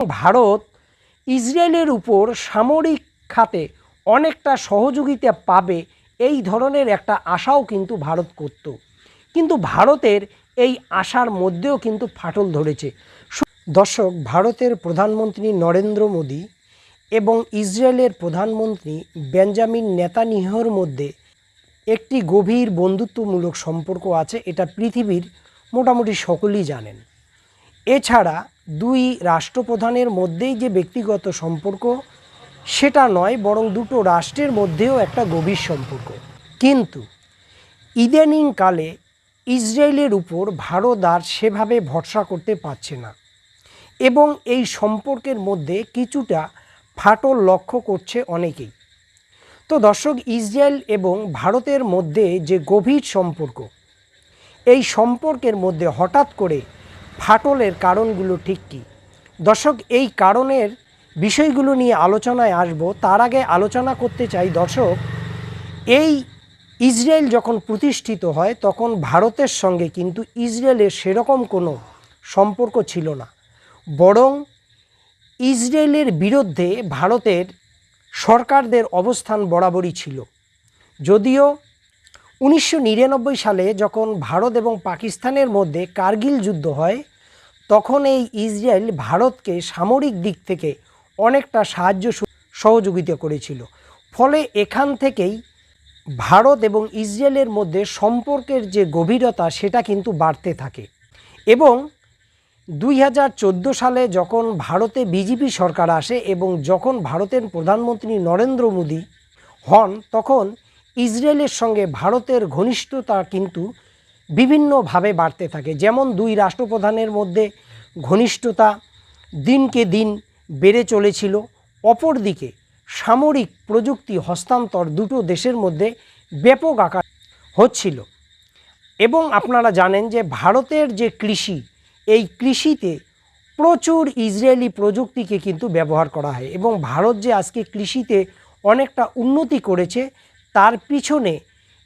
ভারত ইসরায়েলের উপর সামরিক খাতে অনেকটা সহযোগিতা পাবে এই ধরনের একটা আশাও কিন্তু ভারত করত। কিন্তু ভারতের এই আশার মধ্যেও কিন্তু ফাটল ধরেছে। দর্শক, ভারতের প্রধানমন্ত্রী নরেন্দ্র মোদী এবং ইসরায়েলের প্রধানমন্ত্রী বেঞ্জামিন নেতানিহর মধ্যে একটি গভীর বন্ধুত্বমূলক সম্পর্ক আছে, এটা পৃথিবীর মোটামুটি সকলেই জানেন। এছাড়া দুই রাষ্ট্রপ্রধানের মধ্যেই যে ব্যক্তিগত সম্পর্ক, সেটা নয়, বরং দুটো রাষ্ট্রের মধ্যেও একটা গভীর সম্পর্ক। কিন্তু ইদানিংকালে ইসরায়েলের উপর ভারত আর সেভাবে ভরসা করতে পারছে না এবং এই সম্পর্কের মধ্যে কিছুটা ফাটল লক্ষ্য করছে অনেকেই। তো দর্শক, ইসরায়েল এবং ভারতের মধ্যে যে গভীর সম্পর্ক, এই সম্পর্কের মধ্যে হঠাৎ করে ফাটলের কারণগুলো ঠিক কী? দর্শক, এই কারণের বিষয়গুলো নিয়ে আলোচনায় আসব। তার আগে আলোচনা করতে চাই, দর্শক, এই ইসরায়েল যখন প্রতিষ্ঠিত হয়, তখন ভারতের সঙ্গে কিন্তু ইসরায়েলের সেরকম কোনো সম্পর্ক ছিল না। বরং ইসরায়েলের বিরুদ্ধে ভারতের সরকারদের অবস্থান বরাবরই ছিল। যদিও উনিশশো নিরানব্বই সালে যখন ভারত এবং পাকিস্তানের মধ্যে কার্গিল যুদ্ধ হয় তখন এই ইসরায়েল ভারতকে সামরিক দিক থেকে অনেকটা সাহায্য সহযোগিতা করেছিল। ফলে এখান থেকেই ভারত এবং ইসরায়েলের মধ্যে সম্পর্কের যে গভীরতা, সেটা কিন্তু বাড়তে থাকে। এবং দুই হাজার চোদ্দ সালে যখন ভারতে বিজেপি সরকার আসে এবং যখন ভারতের প্রধানমন্ত্রী নরেন্দ্র মোদী হন, তখন ইসরায়েলের সঙ্গে ভারতের ঘনিষ্ঠতা কিন্তু বিভিন্নভাবে বাড়তে থাকে। যেমন দুই রাষ্ট্রপ্রধানের মধ্যে ঘনিষ্ঠতা দিনকে দিন বেড়ে চলেছিল, অপরদিকে সামরিক প্রযুক্তি হস্তান্তর দুটো দেশের মধ্যে ব্যাপক আকার হচ্ছিল। এবং আপনারা জানেন যে ভারতের যে কৃষি, এই কৃষিতে প্রচুর ইসরায়েলি প্রযুক্তিকে কিন্তু ব্যবহার করা হয় এবং ভারত যে আজকে কৃষিতে অনেকটা উন্নতি করেছে, তার পিছনে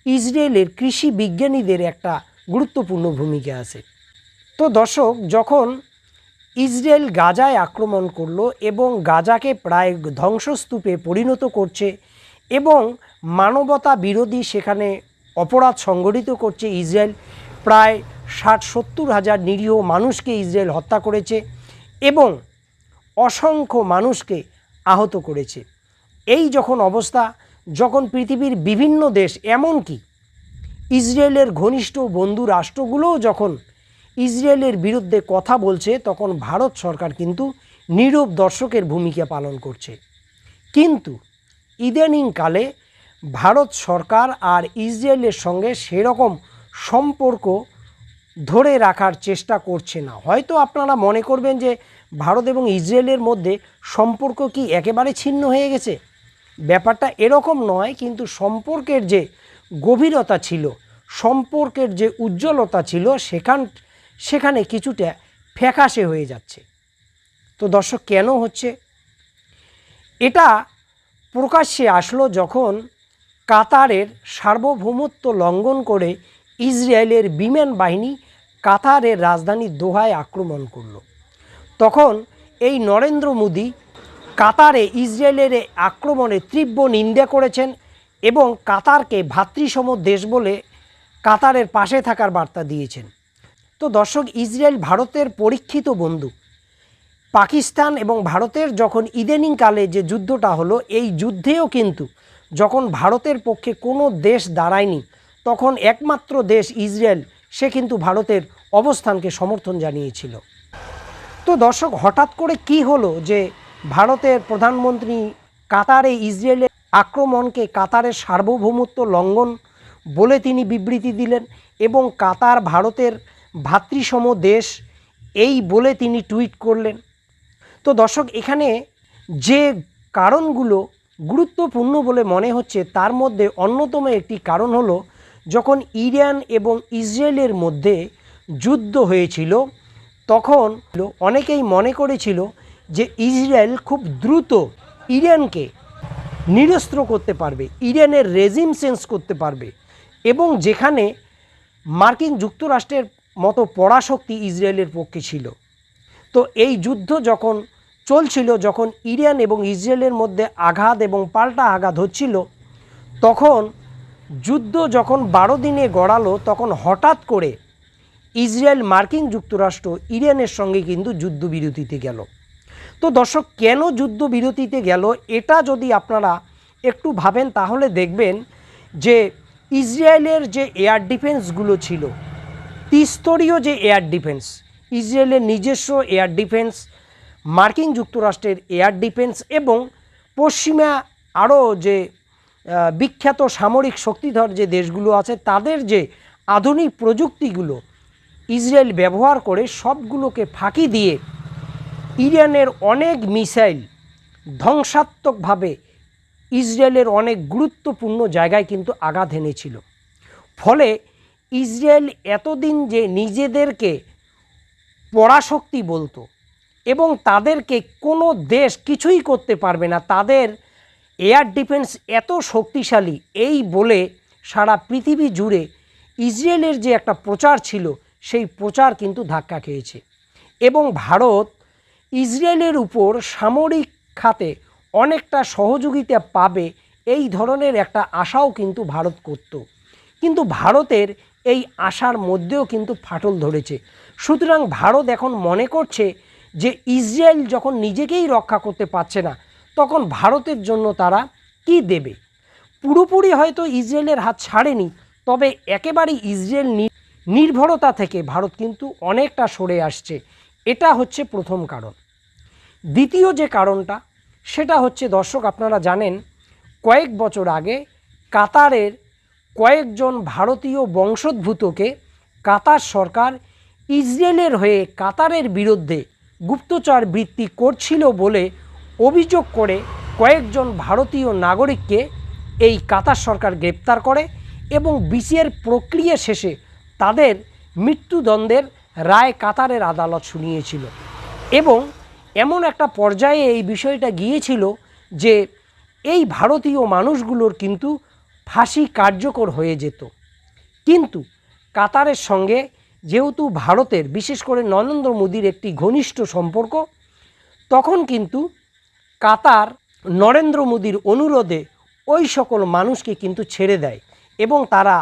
ইসরায়েলের কৃষি বিজ্ঞানীদের একটা গুরুত্বপূর্ণ ভূমিকা আছে। তো দর্শক, যখন ইসরায়েল গাজায় আক্রমণ করল এবং গাজাকে প্রায় ধ্বংসস্তূপে পরিণত করছে এবং মানবতা বিরোধী সেখানে অপরাধ সংগঠিত করছে ইসরায়েল, প্রায় ষাট সত্তর হাজার নিরীহ মানুষকে ইসরায়েল হত্যা করেছে এবং অসংখ্য মানুষকে আহত করেছে। এই যখন অবস্থা, যখন পৃথিবীর বিভিন্ন দেশ, এমনকি ইসরায়েলের ঘনিষ্ঠ বন্ধু রাষ্ট্রগুলোও যখন ইসরায়েলের বিরুদ্ধে কথা বলছে, তখন ভারত সরকার কিন্তু নীরব দর্শকের ভূমিকা পালন করছে। কিন্তু ইদানিংকালে ভারত সরকার আর ইসরায়েলের সঙ্গে সেরকম সম্পর্ক ধরে রাখার চেষ্টা করছে না। হয়তো আপনারা মনে করবেন যে ভারত এবং ইসরায়েলের মধ্যে সম্পর্ক কি একেবারে ছিন্ন হয়ে গেছে? ব্যাপারটা এরকম নয়, কিন্তু সম্পর্কের যে গভীরতা ছিল, সম্পর্কের যে উজ্জ্বলতা ছিল সেখান, সেখানে কিছুটা ফ্যাকাশে হয়ে যাচ্ছে। তো দর্শক, কেন হচ্ছে? এটা প্রকাশ্যে আসলো যখন কাতারের সার্বভৌমত্ব লঙ্ঘন করে ইসরায়েলের বিমান বাহিনী কাতারের রাজধানী দোহায় আক্রমণ করল। তখন এই নরেন্দ্র মোদী কাতারে ইসরায়েলের আক্রমণে তীব্র নিন্দা করেছেন এবং কাতারকে ভাতৃসম দেশ বলে কাতারের পাশে থাকার বার্তা দিয়েছেন। তো দর্শক, ইসরায়েল ভারতের পরীক্ষিত বন্ধু। পাকিস্তান এবং ভারতের যখন ইদানিংকালে যে যুদ্ধটা হলো, এই যুদ্ধেও কিন্তু যখন ভারতের পক্ষে কোনো দেশ দাঁড়ায়নি, তখন একমাত্র দেশ ইসরায়েল, সে কিন্তু ভারতের অবস্থানকে সমর্থন জানিয়েছিল। তো দর্শক, হঠাৎ করে কি হলো যে ভারতের প্রধানমন্ত্রী কাতারে ইসরায়েলের আক্রমণকে কাতারের সার্বভৌমত্ব লঙ্ঘন বলে তিনি বিবৃতি দিলেন এবং কাতার ভারতের ভাতৃসম দেশ এই বলে তিনি টুইট করলেন। তো দর্শক, এখানে যে কারণগুলো গুরুত্বপূর্ণ বলে মনে হচ্ছে, তার মধ্যে অন্যতম একটি কারণ হলো যখন ইরান এবং ইসরায়েলের মধ্যে যুদ্ধ হয়েছিল, তখন অনেকেই মনে করেছিল যে ইসরায়েল খুব দ্রুত ইরানকে নিরস্ত্র করতে পারবে, ইরানের রেজিম চেঞ্জ করতে পারবে এবং যেখানে মার্কিন যুক্তরাষ্ট্রের মতো পরাশক্তি ইসরায়েলের পক্ষে ছিল। তো এই যুদ্ধ যখন চলছিল, যখন ইরান এবং ইসরায়েলের মধ্যে আঘাত এবং পাল্টা আঘাত হচ্ছিল, তখন যুদ্ধ যখন বারো দিনে গড়ালো, তখন হঠাৎ করে ইসরায়েল মার্কিন যুক্তরাষ্ট্র ইরানের সঙ্গে কিন্তু যুদ্ধবিরতিতে গেল। তো দর্শক, কেন যুদ্ধবিরতিতে গেল? এটা যদি আপনারা একটু ভাবেন, তাহলে দেখবেন যে ইসরায়েলের যে এয়ার ডিফেন্সগুলো ছিল, ত্রিস্তরীয় যে এয়ার ডিফেন্স, ইসরায়েলের নিজস্ব এয়ার ডিফেন্স, মার্কিন যুক্তরাষ্ট্রের এয়ার ডিফেন্স এবং পশ্চিমা আরও যে বিখ্যাত সামরিক শক্তিধর যে দেশগুলো আছে, তাদের যে আধুনিক প্রযুক্তিগুলো ইসরায়েল ব্যবহার করে সবগুলোকে ফাঁকি দিয়ে ইরানের অনেক মিসাইল ধ্বংসাত্মকভাবে ইসরায়েলের অনেক গুরুত্বপূর্ণ জায়গায় কিন্তু আঘাত এনেছিল। ফলে ইসরায়েল এতদিন যে নিজেদেরকে পরাশক্তি বলতো এবং তাদেরকে কোনো দেশ কিছুই করতে পারবে না, তাদের এয়ার ডিফেন্স এত শক্তিশালী, এই বলে সারা পৃথিবী জুড়ে ইসরায়েলের যে একটা প্রচার ছিল, সেই প্রচার কিন্তু ধাক্কা খেয়েছে। এবং ভারত ইসরায়েলের উপর সামরিক খাতে অনেকটা সহযোগিতা পাবে এই ধরনের একটা আশাও কিন্তু ভারত করত। কিন্তু ভারতের এই আশার মধ্যেও কিন্তু ফাটল ধরেছে। সুতরাং ভারত এখন মনে করছে যে ইসরায়েল যখন নিজেকেই রক্ষা করতে পারছে না, তখন ভারতের জন্য তারা কি দেবে? পুরোপুরি হয়তো ইসরায়েলের হাত ছাড়েনি, তবে একেবারেই ইসরায়েল নির্ভরতা থেকে ভারত কিন্তু অনেকটা সরে আসছে। এটা হচ্ছে প্রথম কারণ। দ্বিতীয় যে কারণটা, সেটা হচ্ছে, দর্শক, আপনারা জানেন, কয়েক বছর আগে কাতারের কয়েকজন ভারতীয় বংশোদ্ভূতকে কাতার সরকার ইসরায়েলের হয়ে কাতারের বিরুদ্ধে গুপ্তচর বৃত্তি করছিল বলে অভিযোগ করে কয়েকজন ভারতীয় নাগরিককে এই কাতার সরকার গ্রেপ্তার করে এবং বিচার প্রক্রিয়া শেষে তাদের মৃত্যুদণ্ডের রায় কাতারের আদালত শুনিয়েছিল। এবং এমন একটা পর্যায়ে এই বিষয়টা গিয়েছিল যে এই ভারতীয় মানুষগুলোর কিন্তু ফাঁসি কার্যকর হয়ে যেত। কিন্তু কাতারের সঙ্গে যেহেতু ভারতের, বিশেষ করে নরেন্দ্র মোদীর একটি ঘনিষ্ঠ সম্পর্ক, তখন কিন্তু কাতার নরেন্দ্র মোদীর অনুরোধে ওই সকল মানুষকে কিন্তু ছেড়ে দেয় এবং তারা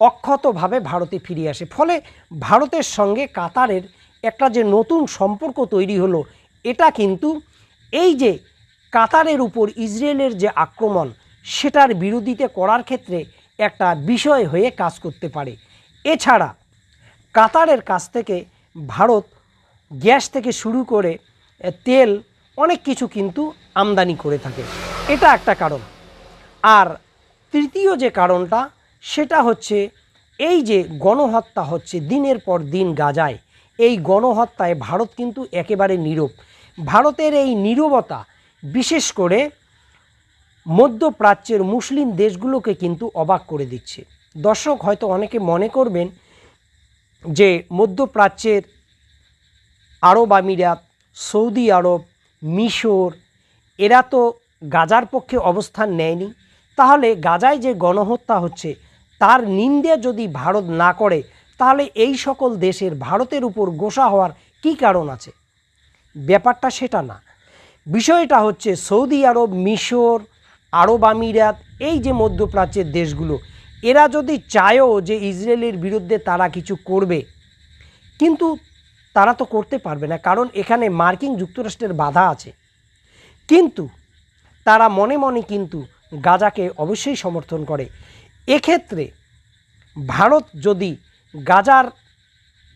অক্ষতভাবে ভারতে ফিরে আসে। ফলে ভারতের সঙ্গে কাতারের একটা যে নতুন সম্পর্ক তৈরি হলো এটা কিন্তু এই যে কাতারের উপর ইসরায়েলের যে আক্রমণ, সেটার বিরোধিতা করার ক্ষেত্রে একটা বিষয় হয়ে কাজ করতে পারে। এছাড়া কাতারের কাছ থেকে ভারত গ্যাস থেকে শুরু করে তেল অনেক কিছু কিন্তু আমদানি করে থাকে। এটা একটা কারণ। আর তৃতীয় যে কারণটা, সেটা হচ্ছে এই যে গণহত্যা হচ্ছে দিনের পর দিন গাজায়, এই গণহত্যায় ভারত কিন্তু একেবারে নীরব। ভারতের এই নীরবতা, বিশেষ করে মধ্যপ্রাচ্যের মুসলিম দেশগুলোকে কিন্তু অবাক করে দিচ্ছে। দর্শক, হয়তো অনেকে মনে করবেন যে মধ্যপ্রাচ্যের আরব আমিরাত, সৌদি আরব, মিশর, এরা তো গাজার পক্ষে অবস্থান নেয়নি। তাহলে গাজায় যে গণহত্যা হচ্ছে, তার নিন্দে যদি ভারত না করে, তাহলে এই সকল দেশের ভারতের উপর গোসা হওয়ার কী কারণ আছে? ব্যাপারটা সেটা না। বিষয়টা হচ্ছে সৌদি আরব, মিশর, আরব আমিরাত, এই যে মধ্যপ্রাচ্যের দেশগুলো, এরা যদি চায়ও যে ইসরায়েলের বিরুদ্ধে তারা কিছু করবে, কিন্তু তারা তো করতে পারবে না, কারণ এখানে মার্কিন যুক্তরাষ্ট্রের বাধা আছে। কিন্তু তারা মনে মনে কিন্তু গাজাকে অবশ্যই সমর্থন করে। এক্ষেত্রে ভারত যদি গাজার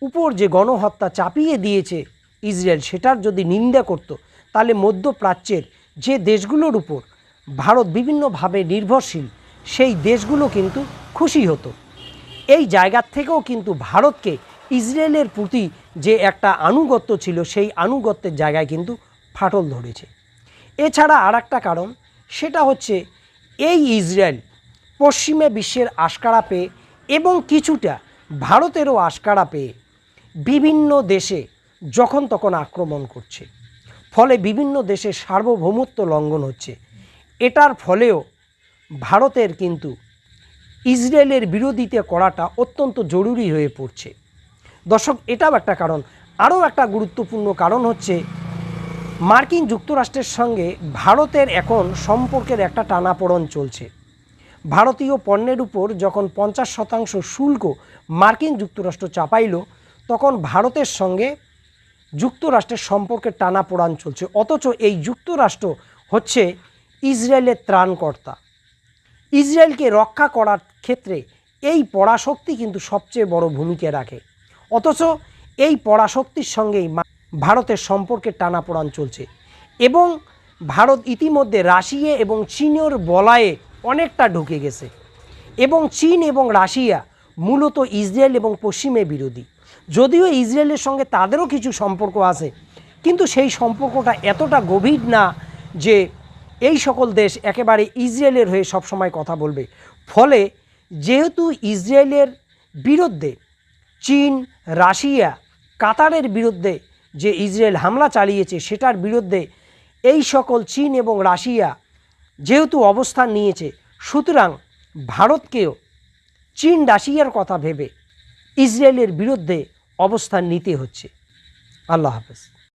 উপর যে গণহত্যা চাপিয়ে দিয়েছে ইসরায়েল সেটার যদি নিন্দা করত, তাহলে মধ্যপ্রাচ্যের যে দেশগুলোর উপর ভারত বিভিন্নভাবে নির্ভরশীল, সেই দেশগুলো কিন্তু খুশি হতো। এই জায়গার থেকেও কিন্তু ভারতকে ইসরায়েলের প্রতি যে একটা আনুগত্য ছিল, সেই আনুগত্যের জায়গায় কিন্তু ফাটল ধরেছে। এছাড়া আর একটা কারণ, সেটা হচ্ছে এই ইসরায়েল পশ্চিমে বিশ্বের আশকারা পেয়ে এবং কিছুটা ভারতেরও আশকারা পেয়ে বিভিন্ন দেশে যখন তখন আক্রমণ করছে। ফলে বিভিন্ন দেশের সার্বভৌমত্ব লঙ্ঘন হচ্ছে। এটার ফলেও ভারতের কিন্তু ইসরায়েলের বিরোধিতা করাটা অত্যন্ত জরুরি হয়ে পড়ছে। দর্শক, এটাও একটা কারণ। আরও একটা গুরুত্বপূর্ণ কারণ হচ্ছে মার্কিন যুক্তরাষ্ট্রের সঙ্গে ভারতের এখন সম্পর্কের একটা টানাপোড়ন চলছে। ভারতীয় পণ্যের উপর যখন পঞ্চাশ শতাংশ শুল্ক মার্কিন যুক্তরাষ্ট্র চাপাইল, তখন ভারতের সঙ্গে যুক্তরাষ্ট্রের সম্পর্কের টানাপোড়ান চলছে। অথচ এই যুক্তরাষ্ট্র হচ্ছে ইসরায়েলের ত্রাণকর্তা। ইসরায়েলকে রক্ষা করার ক্ষেত্রে এই পরাশক্তি কিন্তু সবচেয়ে বড় ভূমিকা রাখে। অথচ এই পরাশক্তির সঙ্গেই ভারতের সম্পর্কের টানাপোড়ান চলছে। এবং ভারত ইতিমধ্যে রাশিয়া এবং চীনের বলায়ে অনেকটা ঢুকে গেছে। এবং চীন এবং রাশিয়া মূলত ইসরায়েল এবং পশ্চিমে বিরোধী। যদিও ইসরায়েলের সঙ্গে তাদেরও কিছু সম্পর্ক আছে, কিন্তু সেই সম্পর্কটা এতটা গভীর না যে এই সকল দেশ একেবারে ইসরায়েলের হয়ে সবসময় কথা বলবে। ফলে যেহেতু ইসরায়েলের বিরুদ্ধে চীন, রাশিয়া, কাতারের বিরুদ্ধে যে ইসরায়েল হামলা চালিয়েছে, সেটার বিরুদ্ধে এই সকল চীন এবং রাশিয়া যেহেতু অবস্থান নিয়েছে, সুতরাং ভারতকেও চীন, রাশিয়ার কথা ভেবে ইসরায়েলের বিরুদ্ধে অবস্থান নিতে হচ্ছে। আল্লাহ হাফেজ।